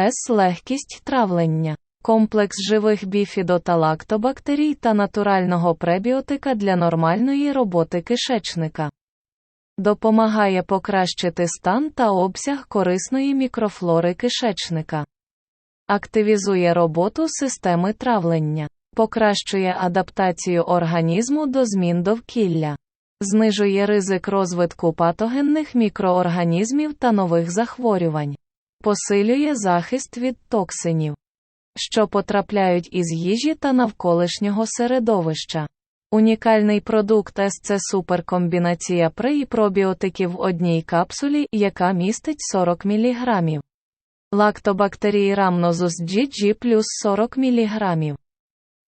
ФОС легкість травлення. Комплекс живих біфідо та лактобактерій та натурального пребіотика для нормальної роботи кишечника. Допомагає покращити стан та обсяг корисної мікрофлори кишечника. Активізує роботу системи травлення. Покращує адаптацію організму до змін довкілля. Знижує ризик розвитку патогенних мікроорганізмів та нових захворювань. Посилює захист від токсинів, що потрапляють із їжі та навколишнього середовища. Унікальний продукт СЦ суперкомбінація пре і пробіотиків в одній капсулі, яка містить 40 мг. Лактобактерії Rhamnosus GG плюс 40 мг.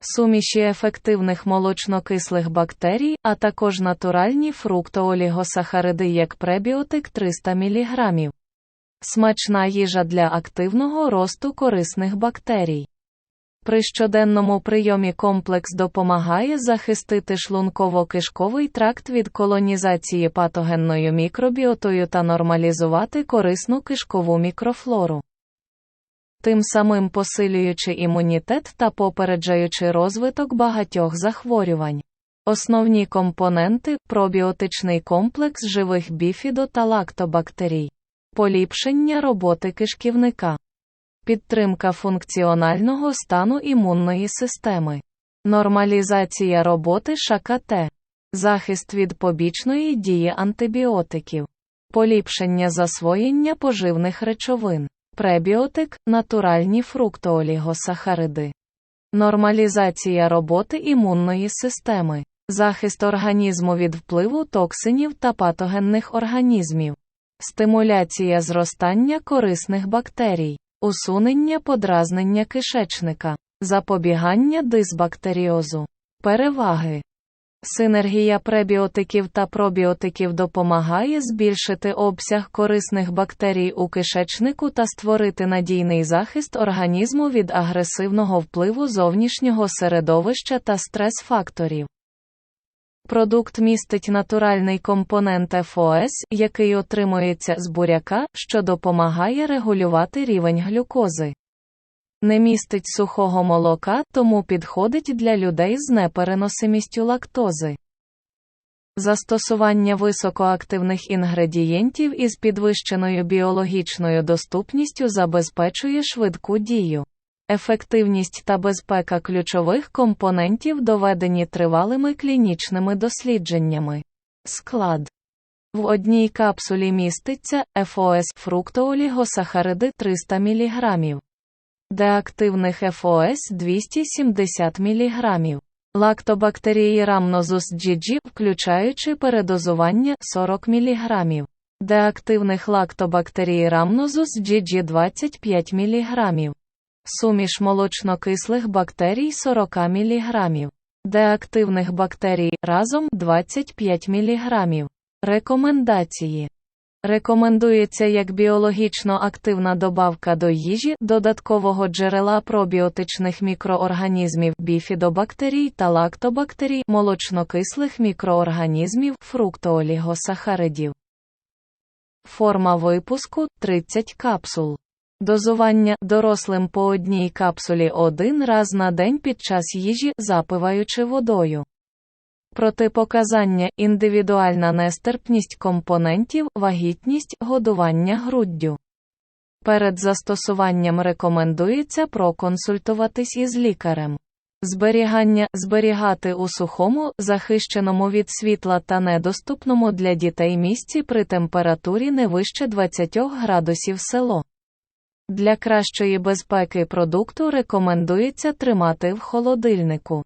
Суміші ефективних молочнокислих бактерій, а також натуральні фруктоолігосахариди як пребіотик 300 мг. Смачна їжа для активного росту корисних бактерій. При щоденному прийомі комплекс допомагає захистити шлунково-кишковий тракт від колонізації патогенною мікробіотою та нормалізувати корисну кишкову мікрофлору. Тим самим посилюючи імунітет та попереджаючи розвиток багатьох захворювань. Основні компоненти пробіотичний комплекс живих біфідо та лактобактерій, поліпшення роботи кишківника. Підтримка функціонального стану імунної системи, нормалізація роботи ШКТ, захист від побічної дії антибіотиків, поліпшення засвоєння поживних речовин, пребіотик, натуральні фруктоолігосахариди, нормалізація роботи імунної системи, захист організму від впливу токсинів та патогенних організмів, стимуляція зростання корисних бактерій. Усунення подразнення кишечника, запобігання дисбактеріозу, переваги. Синергія пребіотиків та пробіотиків допомагає збільшити обсяг корисних бактерій у кишечнику та створити надійний захист організму від агресивного впливу зовнішнього середовища та стрес-факторів. Продукт містить натуральний компонент ФОС, який отримується з буряка, що допомагає регулювати рівень глюкози. Не містить сухого молока, тому підходить для людей з непереносимістю лактози. Застосування високоактивних інгредієнтів із підвищеною біологічною доступністю забезпечує швидку дію. Ефективність та безпека ключових компонентів доведені тривалими клінічними дослідженнями. Склад в одній капсулі міститься ФОС фруктоолігосахариди 300 мг, деактивних ФОС 270 мг, лактобактерії Rhamnosus GG, включаючи передозування 40 мг, деактивних лактобактерій Rhamnosus GG 25 мг. Суміш молочнокислих бактерій 40 мг. Деактивних бактерій разом 25 мг. Рекомендації. Рекомендується як біологічно активна добавка до їжі додаткового джерела пробіотичних мікроорганізмів біфідобактерій та лактобактерій молочнокислих мікроорганізмів фруктоолігосахаридів. Форма випуску 30 капсул. Дозування дорослим по одній капсулі один раз на день під час їжі, запиваючи водою. Протипоказання індивідуальна нестерпність компонентів, вагітність, годування груддю. Перед застосуванням рекомендується проконсультуватись із лікарем. Зберігання зберігати у сухому, захищеному від світла та недоступному для дітей місці при температурі не вище 20 градусів село. Для кращої безпеки продукту рекомендується тримати в холодильнику.